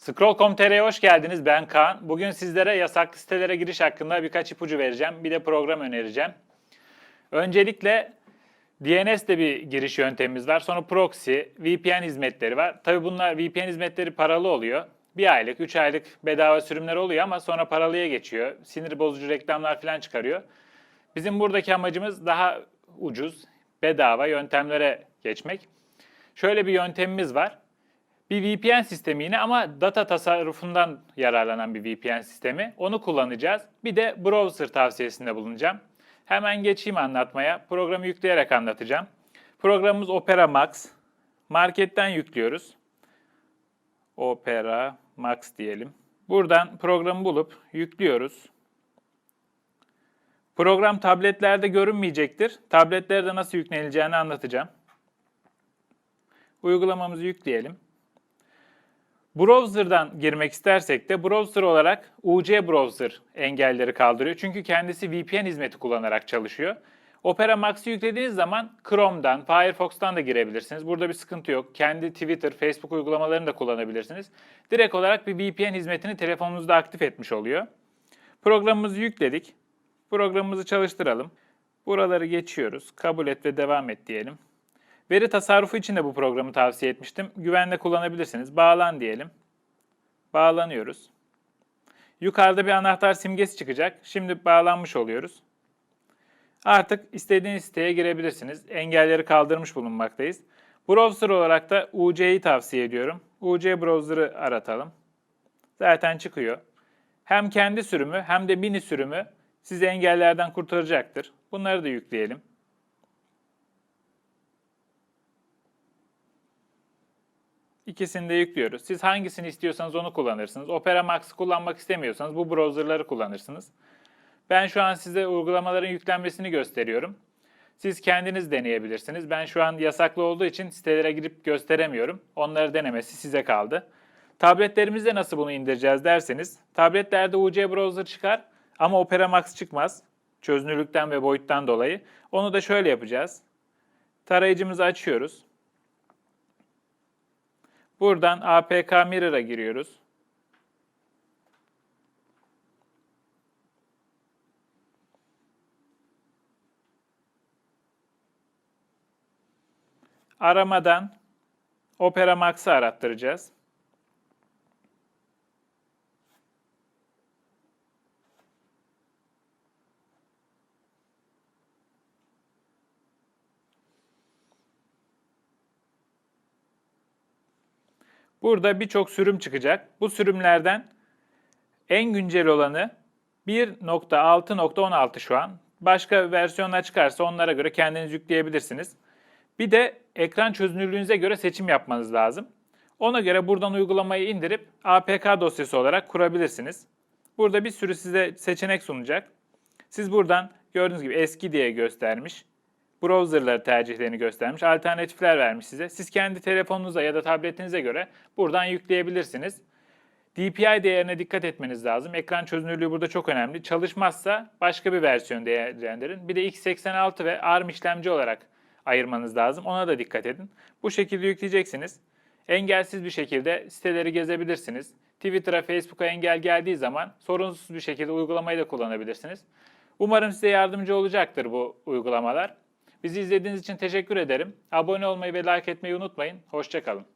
Scroll.com.tr'ye hoş geldiniz. Ben Kaan. Bugün sizlere yasaklı sitelere giriş hakkında birkaç ipucu vereceğim. Bir de program önereceğim. Öncelikle DNS'de bir giriş yöntemimiz var. Sonra proxy, VPN hizmetleri var. Tabii bunlar VPN hizmetleri paralı oluyor. Bir aylık, üç aylık bedava sürümler oluyor ama sonra paralıya geçiyor. Sinir bozucu reklamlar falan çıkarıyor. Bizim buradaki amacımız daha ucuz, bedava yöntemlere geçmek. Şöyle bir yöntemimiz var. Bir VPN sistemi yine ama data tasarrufundan yararlanan bir VPN sistemi. Onu kullanacağız. Bir de browser tavsiyesinde bulunacağım. Hemen geçeyim anlatmaya. Programı yükleyerek anlatacağım. Programımız Opera Max. Marketten yüklüyoruz. Opera Max diyelim. Buradan programı bulup yüklüyoruz. Program tabletlerde görünmeyecektir. Tabletlerde nasıl yüklenileceğini anlatacağım. Uygulamamızı yükleyelim. Browser'dan girmek istersek de browser olarak UC browser engelleri kaldırıyor. Çünkü kendisi VPN hizmeti kullanarak çalışıyor. Opera Max'ı yüklediğiniz zaman Chrome'dan, Firefox'tan da girebilirsiniz. Burada bir sıkıntı yok. Kendi Twitter, Facebook uygulamalarını da kullanabilirsiniz. Direkt olarak bir VPN hizmetini telefonunuzda aktif etmiş oluyor. Programımızı yükledik. Programımızı çalıştıralım. Buraları geçiyoruz. Kabul et ve devam et diyelim. Veri tasarrufu için de bu programı tavsiye etmiştim. Güvenle kullanabilirsiniz. Bağlan diyelim. Bağlanıyoruz. Yukarıda bir anahtar simgesi çıkacak. Şimdi bağlanmış oluyoruz. Artık istediğiniz siteye girebilirsiniz. Engelleri kaldırmış bulunmaktayız. Browser olarak da UC'yi tavsiye ediyorum. UC browser'ı aratalım. Zaten çıkıyor. Hem kendi sürümü hem de mini sürümü sizi engellerden kurtaracaktır. Bunları da yükleyelim. İkisini de yüklüyoruz. Siz hangisini istiyorsanız onu kullanırsınız. Opera Max'ı kullanmak istemiyorsanız bu browserları kullanırsınız. Ben şu an size uygulamaların yüklenmesini gösteriyorum. Siz kendiniz deneyebilirsiniz. Ben şu an yasaklı olduğu için sitelere girip gösteremiyorum. Onları denemesi size kaldı. Tabletlerimizde nasıl bunu indireceğiz derseniz, tabletlerde UC browser çıkar ama Opera Max çıkmaz. Çözünürlükten ve boyuttan dolayı. Onu da şöyle yapacağız. Tarayıcımızı açıyoruz. Buradan APK Mirror'a giriyoruz. Aramadan Opera Max'ı arattıracağız. Burada birçok sürüm çıkacak. Bu sürümlerden en güncel olanı 1.6.16 şu an. Başka versiyonlar çıkarsa onlara göre kendiniz yükleyebilirsiniz. Bir de ekran çözünürlüğünüze göre seçim yapmanız lazım. Ona göre buradan uygulamayı indirip APK dosyası olarak kurabilirsiniz. Burada bir sürü size seçenek sunacak. Siz buradan gördüğünüz gibi eski diye göstermiş. Browserları tercihlerini göstermiş. Alternatifler vermiş size. Siz kendi telefonunuza ya da tabletinize göre buradan yükleyebilirsiniz. DPI değerine dikkat etmeniz lazım. Ekran çözünürlüğü burada çok önemli. Çalışmazsa başka bir versiyon değerlendirin. Bir de x86 ve ARM işlemci olarak ayırmanız lazım. Ona da dikkat edin. Bu şekilde yükleyeceksiniz. Engelsiz bir şekilde siteleri gezebilirsiniz. Twitter'a, Facebook'a engel geldiği zaman sorunsuz bir şekilde uygulamayı da kullanabilirsiniz. Umarım size yardımcı olacaktır bu uygulamalar. Bizi izlediğiniz için teşekkür ederim. Abone olmayı ve like etmeyi unutmayın. Hoşçakalın.